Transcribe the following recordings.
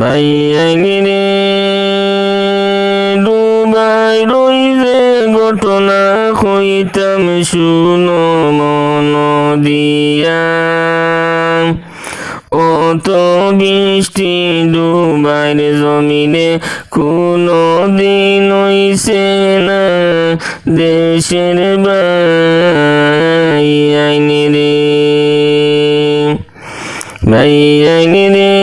ভাই রে ডুবাই রইলে ঘটনা কইতাম, শুনো মন দিয়া অত বৃষ্টি ডুবাইর জমিনে কোনো দিন হইছে না দেশের বাই আইনি ভাই আইনি রে।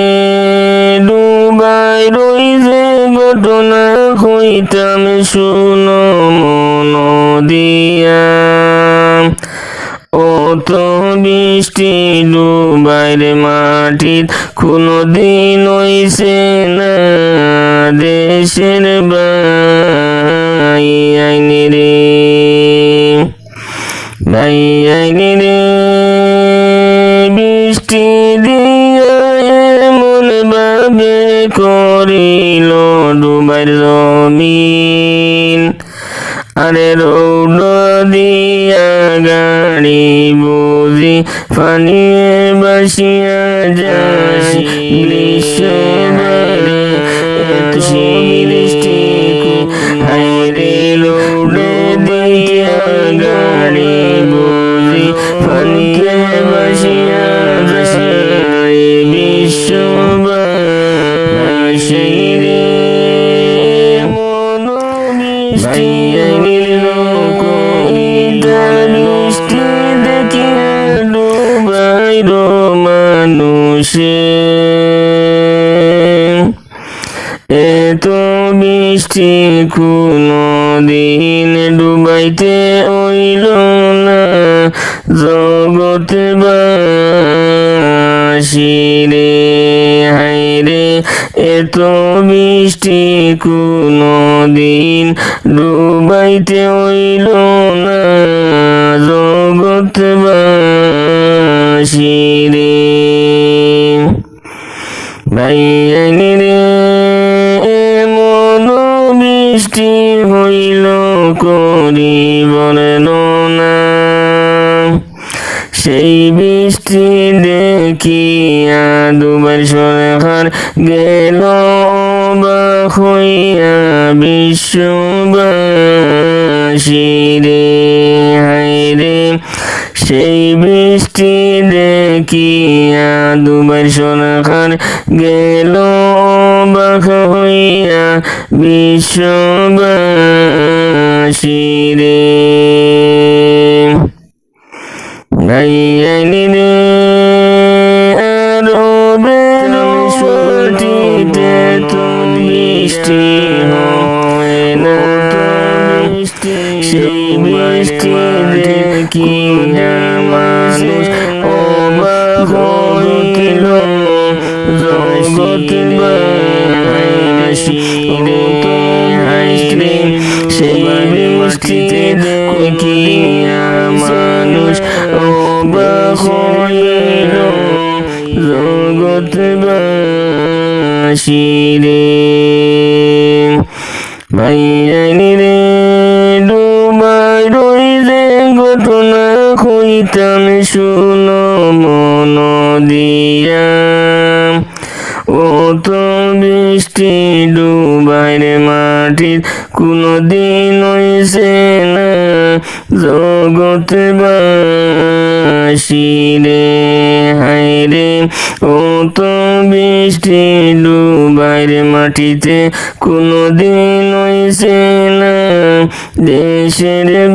রইছে ঘটনা কইতাম শুনো মন দিয়া। অত বৃষ্টি ডুবাইর মাটির কোনো দিন হইছে না দেশের বাই আইনি রে। ভাই আইনি রে। বৃষ্টি জমিন আরে রৌড দিয়া গাড়ি বুঝি ফানিয়ে বসিয়া যাই গ্রীষ্ম বৃষ্টি মিষ্টি নিল মিষ্টি দেখে মানুষে এত মিষ্টি কোনো দিন ডুবাইতে হইল না জগতে বাসি রে হাইরে এত মিষ্টি কোনো দিন ডুবাইতে হইল না। জগৎ বাসি রে এমন বৃষ্টি সেই বৃষ্টি দেখিয়া দুবার সরকার গেল হইয়া বিশ্ববাসী রে, হায় রে। সেই বৃষ্টি দেখিয়া দুবার সরকার গেল হইয়া বিশ্ববাসী রে। আইনি রে আরও বেরোটিতে তো বৃষ্টি হয় না। সেই বৃষ্টি দেখিয়া মানুষ অবাক হইল। হাইরে সেই দেখিয়া মানুষ অবাক হইল ভাইরানি রে ডুবাই রইলে ঘটনা কইতাম শুনো মন দিয়া। মাটির কোনো দিন হইছে না, জগতে বাসিরে হাইরে অত বৃষ্টি ডুবাইর মাটিতে কোনো দিন হইছে না, দেশের রে